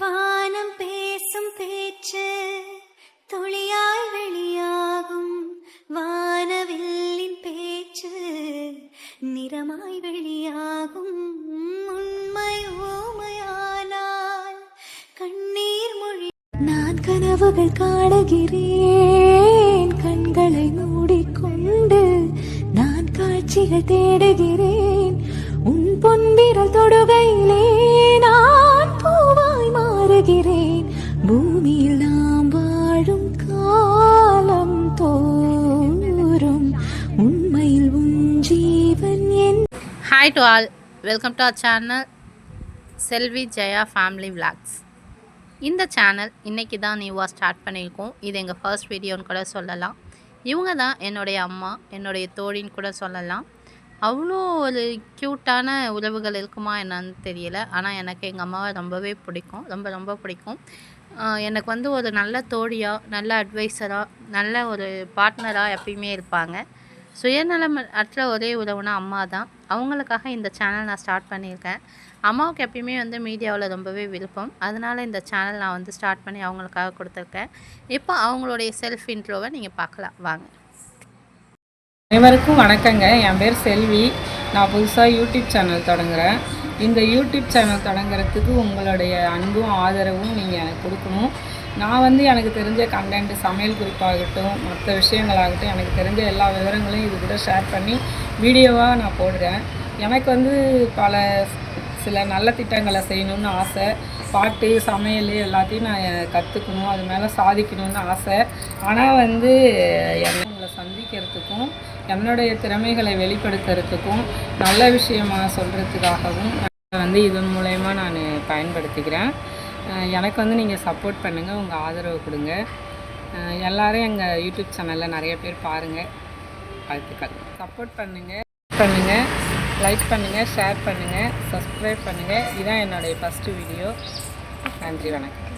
வானம் பேசும் பேச்சு துளியாய் வெளியாகும் வானவில்லின் பேச்சு நிறமாய் வெளியாகும் உண்மை ஓமையானால் கண்ணீர் மொழி. நான் கனவுகள் காடுகிறேன் கண்களை மூடிக்கொண்டு நான் காட்சிகள் தேடுகிறேன். உன் பொன்விரல் தொடுகை பூமியில் நாம் வாழும் காலம் தோறும் உண்மையில் உன் ஜீவன் என் hi to all welcome to our channel Selvi Jaya family vlogs இந்த சேனல் இன்றைக்கி தான் நியூவாக ஸ்டார்ட் பண்ணியிருக்கோம். இது எங்கள் ஃபர்ஸ்ட் வீடியோன்னு கூட சொல்லலாம். இவங்க தான் என்னுடைய அம்மா என்னுடைய தோழின்னு கூட சொல்லலாம். அவ்வளோ ஒரு க்யூட்டான உறவுகள் இருக்குமா என்னன்னு தெரியல. ஆனால் எனக்கு எங்கள் அம்மாவை ரொம்பவே பிடிக்கும். ரொம்ப ரொம்ப பிடிக்கும். எனக்கு வந்து ஒரு நல்ல தோழியாக நல்ல அட்வைஸராக நல்ல ஒரு பார்ட்னராக எப்பயுமே இருப்பாங்க. சுயநலம் அற்ற ஒரே உறவுனா அம்மா தான். அவங்களுக்காக இந்த சேனல் நான் ஸ்டார்ட் பண்ணியிருக்கேன். அம்மாவுக்கு எப்பயுமே வந்து மீடியாவில் ரொம்பவே விருப்பம். அதனால் இந்த சேனல் நான் வந்து ஸ்டார்ட் பண்ணி அவங்களுக்காக கொடுத்துருக்கேன். இப்போ அவங்களுடைய செல்ஃப் இன்ட்ரோவை நீங்கள் பார்க்கலாம். வாங்க. அனைவருக்கும் வணக்கங்க. என் பேர் செல்வி. நான் புதுசாக யூடியூப் சேனல் தொடங்குறேன். இந்த யூடியூப் சேனல் தொடங்குறதுக்கு உங்களுடைய அன்பும் ஆதரவும் நீங்கள் எனக்கு கொடுக்கணும். நான் வந்து எனக்கு தெரிஞ்ச கண்டென்ட் சமையல் குறிப்பாகட்டும் மற்ற விஷயங்களாகட்டும் எனக்கு தெரிஞ்ச எல்லா விவரங்களையும் இது கூட ஷேர் பண்ணி வீடியோவாக நான் போடுறேன். எனக்கு வந்து பல சில நல்ல திட்டங்களை செய்யணும்னு ஆசை. பாட்டு சமையல் எல்லாத்தையும் நான் கற்றுக்கணும் அது மேலே சாதிக்கணும்னு ஆசை. ஆனால் வந்து என்னை உங்களை சந்திக்கிறதுக்கும் என்னுடைய திறமைகளை வெளிப்படுத்துறதுக்கும் நல்ல விஷயமாக சொல்கிறதுக்காகவும் வந்து இதன் மூலயமா நான் பயன்படுத்திக்கிறேன். எனக்கு வந்து நீங்கள் சப்போர்ட் பண்ணுங்கள் உங்கள் ஆதரவு கொடுங்க. எல்லோரும் எல்லாரும் எங்கள் யூடியூப் சேனலில் நிறைய பேர் பாருங்கள் வாழ்த்துக்கள். சப்போர்ட் பண்ணுங்கள் பண்ணுங்கள் லைக் பண்ணுங்கள் ஷேர் பண்ணுங்கள் சப்ஸ்கிரைப் பண்ணுங்கள் இதுதான் என்னுடைய ஃபஸ்ட்டு வீடியோ நன்றி வணக்கம்.